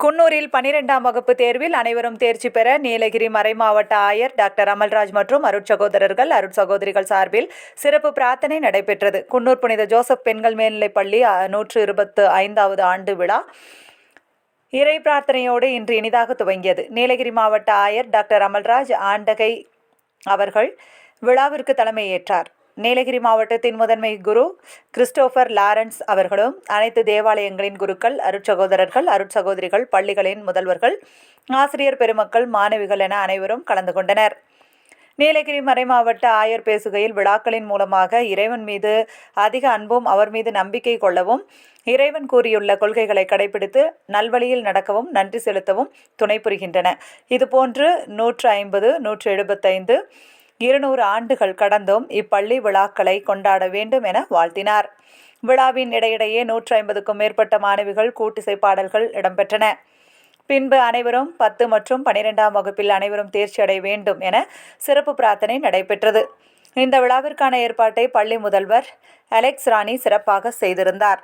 குன்னூரில் பனிரெண்டாம் வகுப்பு தேர்வில் அனைவரும் தேர்ச்சி பெற நீலகிரி மறைமாவட்ட ஆயர் டாக்டர் அமல்ராஜ் மற்றும் அருட்சகோதரர்கள் அருட்சகோதரிகள் சார்பில் சிறப்பு பிரார்த்தனை நடைபெற்றது. குன்னூர் புனித ஜோசப் பெண்கள் மேல்நிலைப் பள்ளி நூற்று இருபத்து ஐந்தாவது ஆண்டு விழா. இறை பிரார்த்தனையோடு இன்று இனிதாக துவங்கியது. நீலகிரி மாவட்ட ஆயர் டாக்டர் அமல்ராஜ் ஆண்டகை அவர்கள் விழாவிற்கு தலைமையேற்றார். நீலகிரி மாவட்டத்தின் முதன்மை குரு கிறிஸ்டோபர் லாரன்ஸ் அவர்களும் அனைத்து தேவாலயங்களின் குருக்கள் அருட்சகோதரர்கள் அருட்சகோதரிகள் பள்ளிகளின் முதல்வர்கள் ஆசிரியர் பெருமக்கள் மாணவிகள் என அனைவரும் கலந்து கொண்டனர். நீலகிரி மறைமாவட்ட ஆயர் பேசுகையில் விழாக்களின் மூலமாக இறைவன் மீது அதிக அன்பும் அவர் மீது நம்பிக்கை கொள்ளவும் இறைவன் கூறியுள்ள கொள்கைகளை கடைபிடித்து நல்வழியில் நடக்கவும் நன்றி செலுத்தவும் துணை புரிகின்றன. இதுபோன்று நூற்று ஐம்பது நூற்று எழுபத்தைந்து இருநூறு ஆண்டுகள் கடந்தும் இப்பள்ளி விழாக்களை கொண்டாட வேண்டும் என வாழ்த்தினார். விழாவின் இடையிடையே நூற்றி ஐம்பதுக்கும் மேற்பட்ட மாணவிகள் கூட்டிசை பாடல்கள் இடம்பெற்றன. பின்பு அனைவரும் பத்து மற்றும் பனிரெண்டாம் வகுப்பில் அனைவரும் தேர்ச்சி அடைய வேண்டும் என சிறப்பு பிரார்த்தனை நடைபெற்றது. இந்த விழாவிற்கான ஏற்பாட்டை பள்ளி முதல்வர் அலெக்ஸ் ராணி சிறப்பாக செய்திருந்தார்.